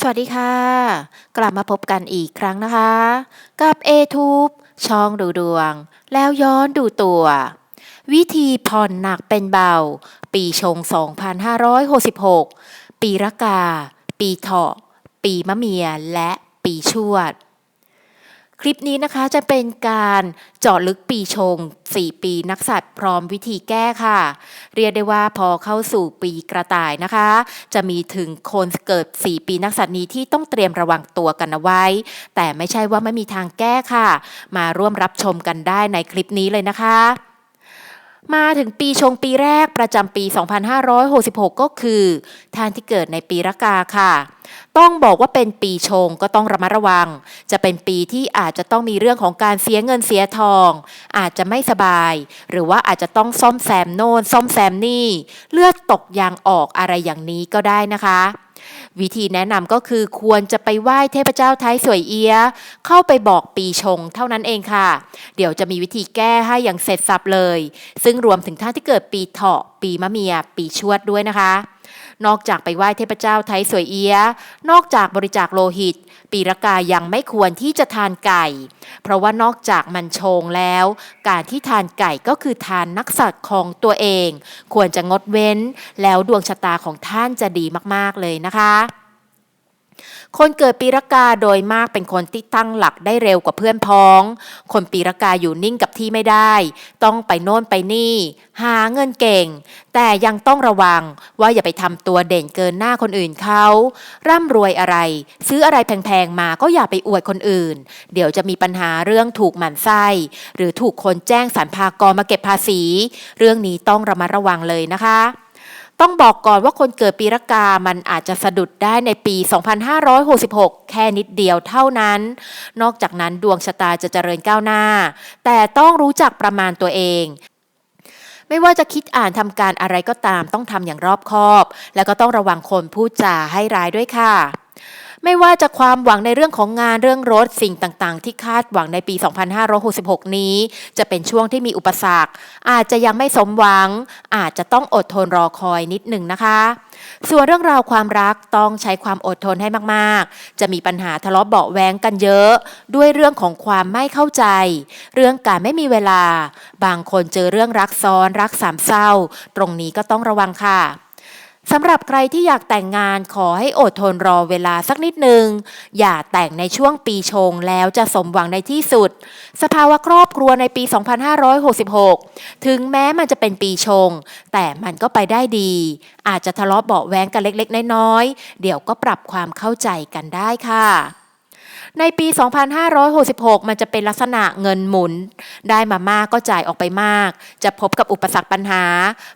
สวัสดีค่ะ กลับมาพบกันอีกครั้งนะคะ กับ a t u b e ช่องดูดวง แล้วย้อนดูตัว วิธีผ่อนหนักเป็นเบา ปีชง 2566 ปีรากา ปีเถาะ ปีมะเมียและปีชวด ลิปนี้นะคะจะเป็นการเจาะลึกปีชง 4 ปีนักสัตว์พร้อมวิธีแก้ค่ะ เรียกได้ว่าพอเข้าสู่ปีกระต่ายนะคะ จะมีถึงคนเกิด 4 ปีนักสัตว์นี้ที่ต้องเตรียมระวังตัวกันเอาไว้ แต่ไม่ใช่ว่าไม่มีทางแก้ค่ะ มาร่วมรับชมกันได้ในคลิปนี้เลยนะคะมาถึงปีชงปีแรกประจำปี 2566 ก็คือท่านที่เกิดในปีรากาค่ะ ต้องบอกว่าเป็นปีชงก็ต้องระมัดระวัง จะเป็นปีที่อาจจะต้องมีเรื่องของการเสียเงินเสียทอง อาจจะไม่สบาย หรือว่าอาจจะต้องซ่อมแซมโน่นซ่อมแซมนี่เลือดตกยางออกอะไรอย่างนี้ก็ได้นะคะวิธีแนะนำก็คือควรจะไปไหว้เทพเจ้าไทยสวยเอียะเข้าไปบอกปีชงเท่านั้นเองค่ะ เดี๋ยวจะมีวิธีแก้ให้อย่างเสร็จสับเลย ซึ่งรวมถึงท่านที่เกิดปีเถาะปีมะเมีย ปีชวดด้วยนะคะ นอกจากไปไหว้เทพเจ้าไทยสวยเอีย นอกจากบริจาคโลหิต ปีรกายังไม่ควรที่จะทานไก่ เพราะว่านอกจากมันชงแล้ว การที่ทานไก่ก็คือทานนักสัตว์ของตัวเอง ควรจะงดเว้น แล้วดวงชะตาของท่านจะดีมากๆเลยนะคะ คนเกิดปีรากาโดยมากเป็นคนที่ตั้งหลักได้เร็วกว่าเพื่อนพ้อง คนปีรากาอยู่นิ่งกับที่ไม่ได้ ต้องไปโน่นไปนี่ หาเงินเก่ง แต่ยังต้องระวังว่าอย่าไปทำตัวเด่นเกินหน้าคนอื่นเขา ร่ำรวยอะไร ซื้ออะไรแพงๆมาก็อย่าไปอวดคนอื่น เดี๋ยวจะมีปัญหาเรื่องถูกหมั่นไส้ หรือถูกคนแจ้งสรรพากรมาเก็บภาษี เรื่องนี้ต้องระมัดระวังเลยนะคะ ต้องบอกก่อนว่าคนเกิดปีรากามันอาจจะสะดุดได้ในปี 2566 แค่นิดเดียวเท่านั้น นอกจากนั้นดวงชะตาจะเจริญก้าวหน้า แต่ต้องรู้จักประมาณตัวเองไม่ว่าจะคิดอ่านทำการอะไรก็ตามต้องทำอย่างรอบคอบ แล้วก็ต้องระวังคนพูดจาให้ร้ายด้วยค่ะ ไม่ว่าจะความหวังในเรื่องของงานเรื่องรถสิ่งต่างๆ ที่คาดหวังในปี 2566 นี้ จะเป็นช่วงที่มีอุปสรรค อาจจะยังไม่สมหวัง อาจจะต้องอดทนรอคอยนิดหนึ่งนะคะ ส่วนเรื่องราวความรักต้องใช้ความอดทนให้มากๆ จะมีปัญหาทะเลาะเบาะแวงกันเยอะ ด้วยเรื่องของความไม่เข้าใจ เรื่องการไม่มีเวลา บางคนเจอเรื่องรักซ้อนรักสามเศร้า ตรงนี้ก็ต้องระวังค่ะ สำหรับใครที่อยากแต่งงานขอให้อดทนรอเวลาสักนิดหนึ่งอย่าแต่งในช่วงปีชงแล้วจะสมหวังในที่สุด สภาวะครอบครัวในปี 2566 ถึงแม้มันจะเป็นปีชง แต่มันก็ไปได้ดี อาจจะทะเลาะเบาะแว้งกันเล็กๆ น้อยๆ เดี๋ยวก็ปรับความเข้าใจกันได้ค่ะ ในปี 2566 มันจะเป็นลักษณะเงินหมุน ได้มามากก็จ่ายออกไปมาก จะพบกับอุปสรรคปัญหา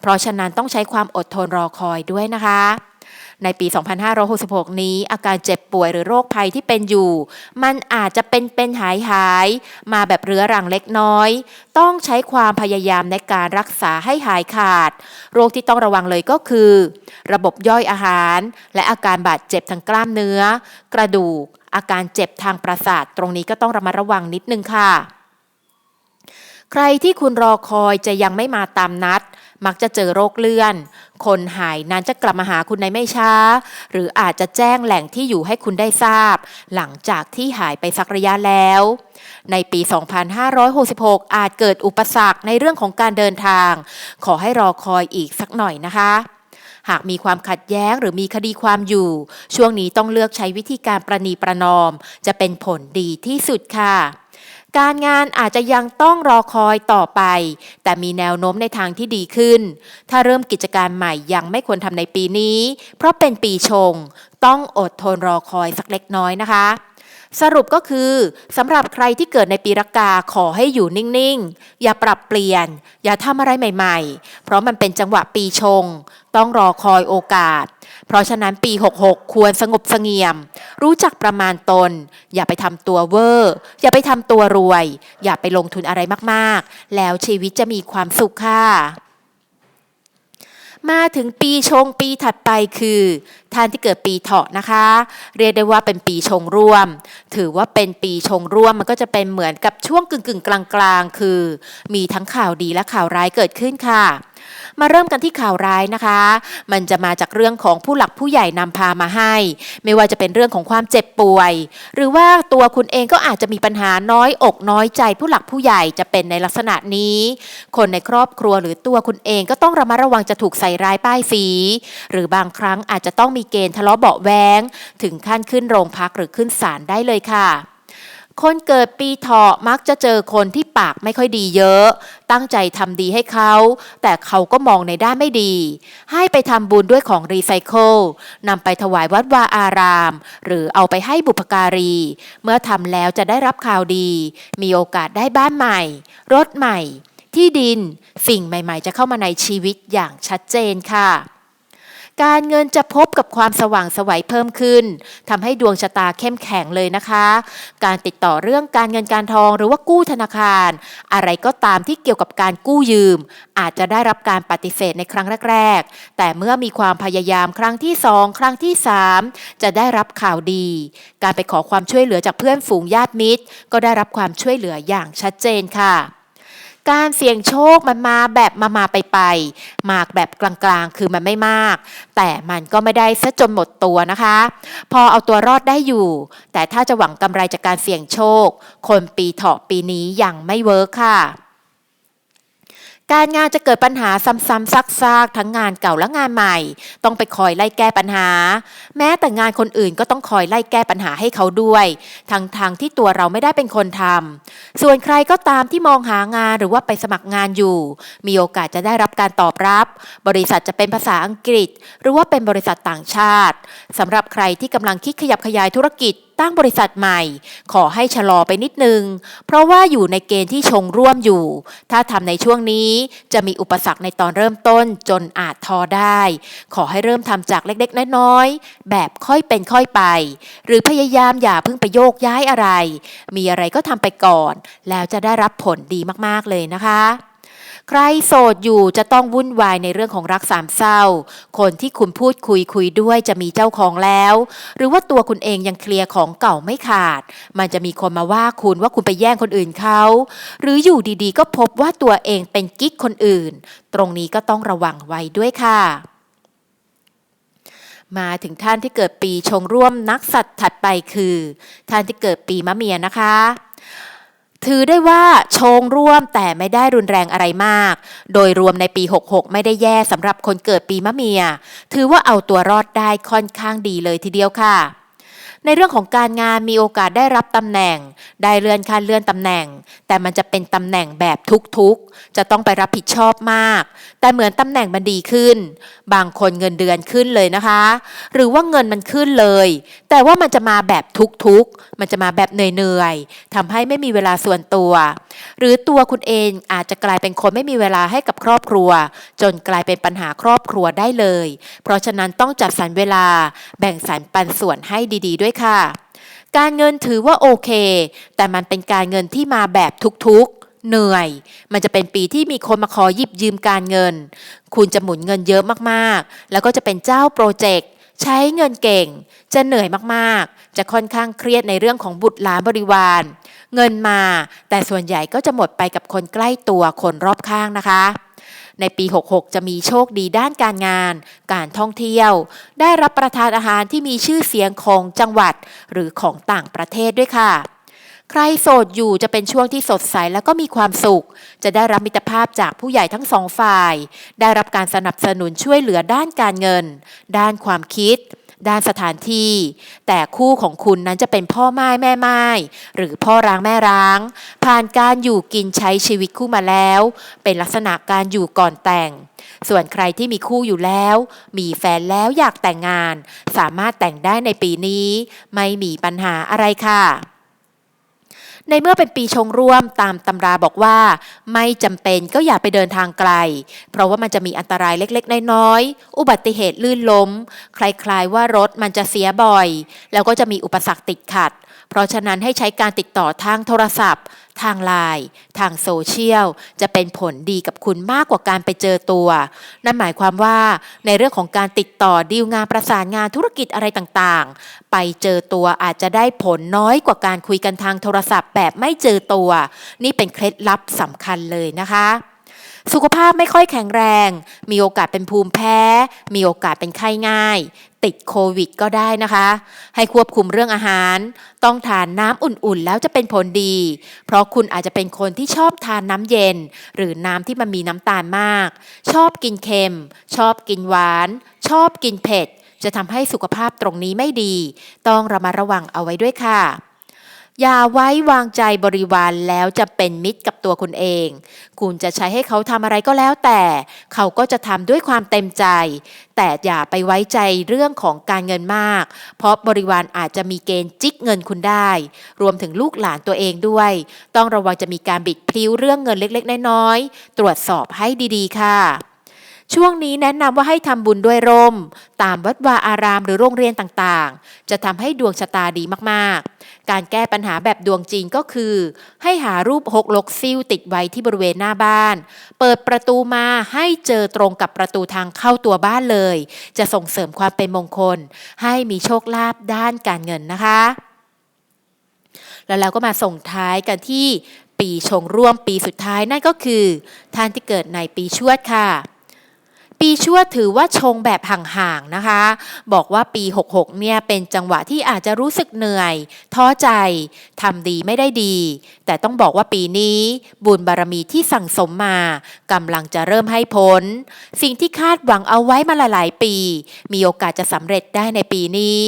เพราะฉะนั้นต้องใช้ความอดทนรอคอยด้วยนะคะ ในปี 2566 นี้ อาการเจ็บป่วยหรือโรคภัยที่เป็นอยู่ มันอาจจะเป็นเป็นหายหาย มาแบบเรื้อรังเล็กน้อย ต้องใช้ความพยายามในการรักษาให้หายขาด โรคที่ต้องระวังเลยก็คือ ระบบย่อยอาหาร และอาการบาดเจ็บทางกล้ามเนื้อ กระดูก อาการเจ็บทางประสาท ตรงนี้ก็ต้องระมัดระวังนิดนึงค่ะ ใครที่คุณรอคอยจะยังไม่มาตามนัด มักจะเจอโรคเลื่อน คนหายนั้นจะกลับมาหาคุณในไม่ช้า หรืออาจจะแจ้งแหล่งที่อยู่ให้คุณได้ทราบ หลังจากที่หายไปสักระยะแล้ว ในปี 2566 อาจเกิดอุปสรรคในเรื่องของการเดินทาง ขอให้รอคอยอีกสักหน่อยนะคะหากมีความขัดแย้งหรือมีคดีความอยู่ ช่วงนี้ต้องเลือกใช้วิธีการประนีประนอม จะเป็นผลดีที่สุดค่ะ การงานอาจจะยังต้องรอคอยต่อไป แต่มีแนวโน้มในทางที่ดีขึ้น ถ้าเริ่มกิจการใหม่ยังไม่ควรทำในปีนี้ เพราะเป็นปีชง ต้องอดทนรอคอยสักเล็กน้อยนะคะ สรุปก็คือสำหรับใครที่เกิดในปีรากาขอให้อยู่นิ่งๆ อย่าปรับเปลี่ยน อย่าทำอะไรใหม่ๆ เพราะมันเป็นจังหวะปีชง ต้องรอคอยโอกาส เพราะฉะนั้นปี 66 ควรสงบเสงี่ยม รู้จักประมาณตน อย่าไปทำตัวเวอร์ อย่าไปทำตัวรวย อย่าไปลงทุนอะไรมากๆ แล้วชีวิตจะมีความสุขค่ะ มาถึงปีชงปีถัดไปคือ ท่านที่เกิดปีเถาะนะคะ เรียกได้ว่าเป็นปีชงร่วม ถือว่าเป็นปีชงร่วมมันก็จะเป็นเหมือนกับช่วงกึ่งกึ่งๆกลางๆ คือ มีทั้งข่าวดีและข่าวร้ายเกิดขึ้นค่ะ มาเริ่มกันที่ข่าวร้ายนะคะ มันจะมาจากเรื่องของผู้หลักผู้ใหญ่นำพามาให้ ไม่ว่าจะเป็นเรื่องของความเจ็บป่วย หรือว่าตัวคุณเองก็อาจจะมีปัญหาน้อยอกน้อยใจ ผู้หลักผู้ใหญ่จะเป็นในลักษณะนี้ คนในครอบครัวหรือตัวคุณเองก็ต้องระมัดระวังจะถูกใส่ร้ายป้ายสี หรือบางครั้งอาจจะต้องมีเกณฑ์ทะเลาะเบาะแวงถึงขั้นขึ้นโรงพักหรือขึ้นศาลได้เลยค่ะ คนเกิดปีเถาะมักจะเจอคนที่ปากไม่ค่อยดีเยอะ ตั้งใจทำดีให้เขา แต่เขาก็มองในด้านไม่ดี ให้ไปทำบุญด้วยของรีไซเคิลนำไปถวายวัดวาอาราม หรือเอาไปให้บุพการี เมื่อทำแล้วจะได้รับข่าวดี มีโอกาสได้บ้านใหม่ รถใหม่ ที่ดิน สิ่งใหม่ ๆ จะเข้ามาในชีวิตอย่างชัดเจนค่ะ การเงินจะพบกับความสว่างสวัยเพิ่มขึ้นทำให้ดวงชะตาเข้มแข็งเลยนะคะ การติดต่อเรื่องการเงินการทองหรือว่ากู้ธนาคาร อะไรก็ตามที่เกี่ยวกับการกู้ยืม อาจจะได้รับการปฏิเสธในครั้งแรก ๆ แต่เมื่อมีความพยายามครั้งที่สองครั้งที่สามจะได้รับข่าวดี การไปขอความช่วยเหลือจากเพื่อนฝูงญาติมิตร ก็ได้รับความช่วยเหลืออย่างชัดเจนค่ะ การเสี่ยงโชคมันมาแบบมามาไปไปมากแบบกลางๆ คือมันไม่มาก แต่มันก็ไม่ได้ซะจนหมดตัวนะคะ พอเอาตัวรอดได้อยู่ แต่ถ้าจะหวังกำไรจากการเสี่ยงโชค คนปีเถาะปีนี้ยังไม่เวิร์คค่ะ การงานจะเกิดปัญหาซ้ำๆซักๆทั้งงานเก่าและงานใหม่ ต้องไปคอยไล่แก้ปัญหา แม้แต่งานคนอื่นก็ต้องคอยไล่แก้ปัญหาให้เขาด้วย ทั้งทางที่ตัวเราไม่ได้เป็นคนทำส่วนใครก็ตามที่มองหางานหรือว่าไปสมัครงานอยู่ มีโอกาสจะได้รับการตอบรับ บริษัทจะเป็นภาษาอังกฤษ หรือว่าเป็นบริษัทต่างชาติสำหรับใครที่กำลังคิดขยับขยายธุรกิจ ตั้งบริษัทใหม่ ขอให้ชะลอไปนิดนึง เพราะว่าอยู่ในเกณฑ์ที่ชงร่วมอยู่ ถ้าทำในช่วงนี้จะมีอุปสรรคในตอนเริ่มต้นจนอาจทอได้ ขอให้เริ่มทำจากเล็กๆ น้อยๆ แบบค่อยเป็นค่อยไป หรือพยายามอย่าเพิ่งไปโยกย้ายอะไร มีอะไรก็ทำไปก่อน แล้วจะได้รับผลดีมากๆเลยนะคะ ใครโสดอยู่จะต้องวุ่นวายในเรื่องของรักสามเศร้า คนที่คุณพูดคุยคุยด้วยจะมีเจ้าของแล้ว หรือว่าตัวคุณเองยังเคลียร์ของเก่าไม่ขาด มันจะมีคนมาว่าคุณว่าคุณไปแย่งคนอื่นเขา หรืออยู่ดีๆ ก็พบว่าตัวเองเป็นกิ๊กคนอื่น ตรงนี้ก็ต้องระวังไว้ด้วยค่ะมาถึงท่านที่เกิดปีชงร่วมนักสัตว์ถัดไปคือ ท่านที่เกิดปีมะเมียนะคะ ถือได้ว่าชงร่วมแต่ไม่ได้รุนแรงอะไรมาก โดยรวมในปี 66 ไม่ได้แย่สำหรับคนเกิดปีมะเมีย ถือว่าเอาตัวรอดได้ค่อนข้างดีเลยทีเดียวค่ะ ในเรื่องของการงานมีโอกาสได้รับตำแหน่ง ได้เลื่อนขั้นเลื่อนตำแหน่ง แต่มันจะเป็นตำแหน่งแบบทุกๆ จะต้องไปรับผิดชอบมาก แต่เหมือนตำแหน่งมันดีขึ้น บางคนเงินเดือนขึ้นเลยนะคะ หรือว่าเงินมันขึ้นเลย แต่ว่ามันจะมาแบบทุกๆ มันจะมาแบบเหนื่อยๆทำให้ไม่มีเวลาส่วนตัว หรือตัวคุณเองอาจจะกลายเป็นคนไม่มีเวลาให้กับครอบครัว จนกลายเป็นปัญหาครอบครัวได้เลย เพราะฉะนั้นต้องจัดสรรเวลา แบ่งสรรปันส่วนให้ดี ๆ ด้วยค่ะ การเงินถือว่าโอเค แต่มันเป็นการเงินที่มาแบบทุกๆเหนื่อย มันจะเป็นปีที่มีคนมาขอหยิบยืมการเงิน คุณจะหมุนเงินเยอะมากๆ แล้วก็จะเป็นเจ้าโปรเจกต์ใช้เงินเก่ง จะเหนื่อยมากๆ จะค่อนข้างเครียดในเรื่องของบุตรหลานบริวาร เงินมา แต่ส่วนใหญ่ก็จะหมดไปกับคนใกล้ตัวคนรอบข้างนะคะ ในปี 66 จะมีโชคดีด้านการงาน การท่องเที่ยว ได้รับประทานอาหารที่มีชื่อเสียงของจังหวัดหรือของต่างประเทศด้วยค่ะใครโสดอยู่จะเป็นช่วงที่สดใสแล้วก็มีความสุข จะได้รับมิตรภาพจากผู้ใหญ่ทั้งสองฝ่าย ได้รับการสนับสนุนช่วยเหลือด้านการเงิน ด้านความคิด ด้านสถานที่ แต่คู่ของคุณนั้นจะเป็นพ่อไม้แม่ไม้หรือพ่อร้างแม่ร้าง ผ่านการอยู่กินใช้ชีวิตคู่มาแล้ว เป็นลักษณะการอยู่ก่อนแต่ง ส่วนใครที่มีคู่อยู่แล้ว มีแฟนแล้วอยากแต่งงาน สามารถแต่งได้ในปีนี้ ไม่มีปัญหาอะไรค่ะ ในเมื่อเป็นปีชงร่วมตามตำราบอกว่า ไม่จำเป็นก็อย่าไปเดินทางไกล เพราะว่ามันจะมีอันตรายเล็กๆ น้อยๆ อุบัติเหตุลื่นล้ม คล้ายๆว่ารถมันจะเสียบ่อย แล้วก็จะมีอุปสรรคติดขัด เพราะฉะนั้นให้ใช้การติดต่อทางโทรศัพท์ ทางไลน์ทางโซเชียลจะเป็นผลดีกับคุณมากกว่าการไปเจอตัว นั่นหมายความว่าในเรื่องของการติดต่อดีลงานประสานงานธุรกิจอะไรต่างๆ ไปเจอตัวอาจจะได้ผลน้อยกว่าการคุยกันทางโทรศัพท์แบบไม่เจอตัว นี่เป็นเคล็ดลับสำคัญเลยนะคะ สุขภาพไม่ค่อยแข็งแรง มีโอกาสเป็นภูมิแพ้ มีโอกาสเป็นไข้ง่าย ติดโควิดก็ได้นะคะ ให้ควบคุมเรื่องอาหาร ต้องทานน้ำอุ่นๆ แล้วจะเป็นผลดี เพราะคุณอาจจะเป็นคนที่ชอบทานน้ำเย็น หรือน้ำที่มันมีน้ำตาลมาก ชอบกินเค็ม ชอบกินหวาน ชอบกินเผ็ด จะทำให้สุขภาพตรงนี้ไม่ดี ต้องระมัดระวังเอาไว้ด้วยค่ะอย่าไว้วางใจบริวารแล้วจะเป็นมิตรกับ ตัวคุณเอง คุณจะใช้ให้เขาทำอะไรก็แล้วแต่ เขาก็จะทำด้วยความเต็มใจ แต่อย่าไปไว้ใจเรื่องของการเงินมาก เพราะบริวารอาจจะมีเกณฑ์จิกเงินคุณได้ รวมถึงลูกหลานตัวเองด้วย ต้องระวังจะมีการบิดพลิ้วเรื่องเงินเล็กๆ น้อยๆ ตรวจสอบให้ดีๆ ค่ะช่วงนี้แนะนำว่าให้ทำบุญด้วยร่ม ตามวัดวาอารามหรือโรงเรียนต่างๆ จะทำให้ดวงชะตาดีมากๆ การแก้ปัญหาแบบดวงจริงก็คือ ให้หารูปหกลกซิ่วติดไว้ที่บริเวณหน้าบ้าน เปิดประตูมาให้เจอตรงกับประตูทางเข้าตัวบ้านเลย จะส่งเสริมความเป็นมงคล ให้มีโชคลาภด้านการเงินนะคะ แล้วเราก็มาส่งท้ายกันที่ปีชงร่วมปีสุดท้ายนั่นก็คือ ท่านที่เกิดในปีชวดค่ะ ปีชวดถือว่าชงแบบห่างๆนะคะ บอกว่าปี 66 เนี่ยเป็นจังหวะที่อาจจะรู้สึกเหนื่อย ท้อใจทำดีไม่ได้ดี แต่ต้องบอกว่าปีนี้บุญบารมีที่สั่งสมมากำลังจะเริ่มให้ผล สิ่งที่คาดหวังเอาไว้มาหลายๆ ปี มีโอกาสจะสำเร็จได้ในปีนี้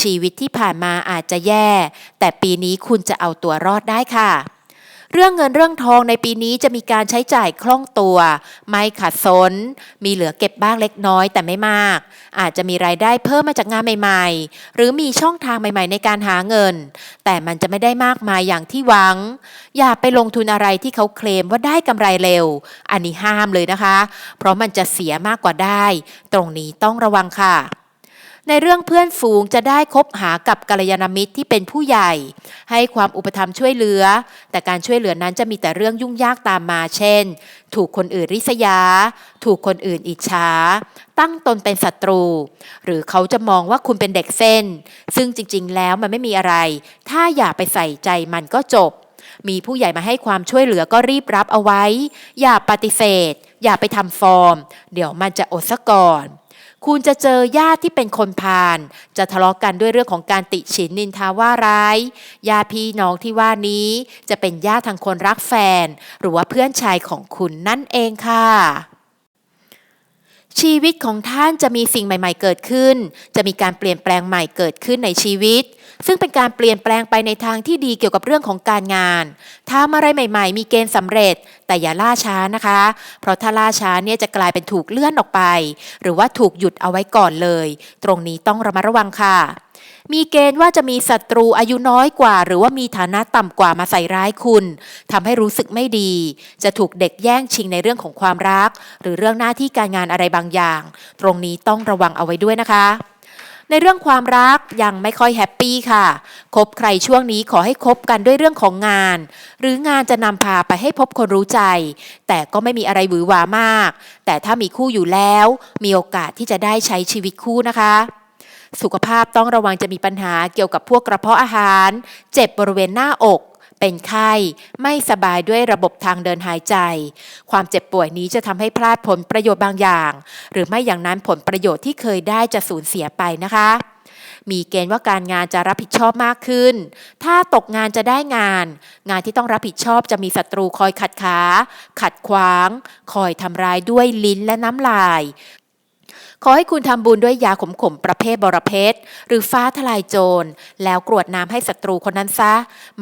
ชีวิตที่ผ่านมาอาจจะแย่ แต่ปีนี้คุณจะเอาตัวรอดได้ค่ะ เรื่องเงินเรื่องทองในปีนี้จะมีการใช้จ่ายคล่องตัว ไม่ขาดสน มีเหลือเก็บบ้างเล็กน้อยแต่ไม่มาก อาจจะมีรายได้เพิ่มมาจากงานใหม่ ๆ หรือมีช่องทางใหม่ ๆ ในการหาเงิน แต่มันจะไม่ได้มากมายอย่างที่หวัง อย่าไปลงทุนอะไรที่เขาเคลมว่าได้กำไรเร็ว อันนี้ห้ามเลยนะคะ เพราะมันจะเสียมากกว่าได้ ตรงนี้ต้องระวังค่ะ ในเรื่องเพื่อนฝูงจะได้คบหากับกัลยาณมิตรที่เป็นผู้ใหญ่ ให้ความอุปถัมภ์ช่วยเหลือ แต่การช่วยเหลือนั้นจะมีแต่เรื่องยุ่งยากตามมา เช่น ถูกคนอื่นริษยา ถูกคนอื่นอิจฉา ตั้งตนเป็นศัตรู หรือเขาจะมองว่าคุณเป็นเด็กเส้น ซึ่งจริง ๆ แล้วมันไม่มีอะไร ถ้าอย่าไปใส่ใจมันก็จบ มีผู้ใหญ่มาให้ความช่วยเหลือก็รีบรับเอาไว้ อย่าปฏิเสธ อย่าไปทำฟอร์ม เดี๋ยวมันจะอดซะก่อน คุณจะเจอญาติที่เป็นคนพาลจะทะเลาะกันด้วยเรื่องของการติฉินนินทาว่าร้ายญาติพี่น้องที่ว่านี้จะเป็นญาติทางคนรักแฟน หรือว่าเพื่อนชายของคุณนั่นเองค่ะ ชีวิตของท่านจะมีสิ่งใหม่ ๆ เกิดขึ้น จะมีการเปลี่ยนแปลงใหม่เกิดขึ้นในชีวิต ซึ่งเป็นการเปลี่ยนแปลงไปในทางที่ดีเกี่ยวกับเรื่องของการงานทำอะไรใหม่ ๆ มีเกณฑ์สำเร็จ แต่อย่าล่าช้านะคะ เพราะถ้าล่าช้าเนี่ยจะกลายเป็นถูกเลื่อนออกไป หรือว่าถูกหยุดเอาไว้ก่อนเลย ตรงนี้ต้องระมัดระวังค่ะ มีเกณฑ์ว่าจะมีศัตรูอายุน้อยกว่า หรือว่ามีฐานะต่ำกว่ามาใส่ร้ายคุณทำให้รู้สึกไม่ดี จะถูกเด็กแย่งชิงในเรื่องของความรัก หรือเรื่องหน้าที่การงานอะไรบางอย่าง ตรงนี้ต้องระวังเอาไว้ด้วยนะคะในเรื่องความรักยังไม่ค่อยแฮปปี้ค่ะ คบใครช่วงนี้ขอให้คบกันด้วยเรื่องของงาน หรืองานจะนำพาไปให้พบคนรู้ใจ แต่ก็ไม่มีอะไรหวือหวามาก แต่ถ้ามีคู่อยู่แล้ว มีโอกาสที่จะได้ใช้ชีวิตคู่นะคะ สุขภาพต้องระวังจะมีปัญหาเกี่ยวกับพวกกระเพาะอาหาร เจ็บบริเวณหน้าอก เป็นไข้ ไม่สบายด้วยระบบทางเดินหายใจ ความเจ็บป่วยนี้จะทำให้พลาดผลประโยชน์บางอย่าง หรือไม่อย่างนั้นผลประโยชน์ที่เคยได้จะสูญเสียไปนะคะมีเกณฑ์ว่าการงานจะรับผิดชอบมากขึ้น ถ้าตกงานจะได้งาน งานที่ต้องรับผิดชอบจะมีศัตรูคอยขัดขา ขัดขวาง คอยทำร้ายด้วยลิ้นและน้ำลาย ขอให้คุณทำบุญด้วยยาขมๆประเภทบรเพชหรือฟ้าทลายโจร แล้วกรวดน้ำให้ศัตรูคนนั้นซะ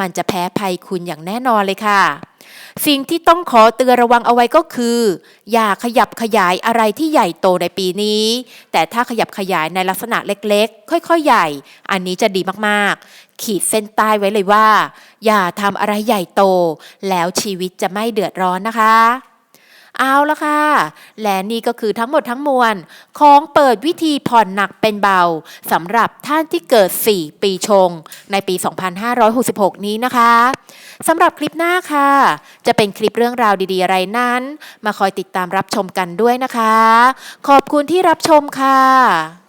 มันจะแพ้ภัยคุณอย่างแน่นอนเลยค่ะ สิ่งที่ต้องขอเตือนระวังเอาไว้ก็คือ อย่าขยับขยายอะไรที่ใหญ่โตในปีนี้ แต่ถ้าขยับขยายในลักษณะเล็กๆ ค่อยๆ ใหญ่ อันนี้จะดีมากๆ ขีดเส้นใต้ไว้เลยว่า อย่าทำอะไรใหญ่โต แล้วชีวิตจะไม่เดือดร้อนนะคะ เอาละค่ะ และนี่ก็คือทั้งหมดทั้งมวล ของเปิดวิธีผ่อนหนักเป็นเบาสำหรับท่านที่เกิด 4 ปีชง ในปี 2566 นี้นะคะสำหรับคลิปหน้าค่ะ จะเป็นคลิปเรื่องราวดีๆ อะไรนั้น มาคอยติดตามรับชมกันด้วยนะคะ ขอบคุณที่รับชมค่ะ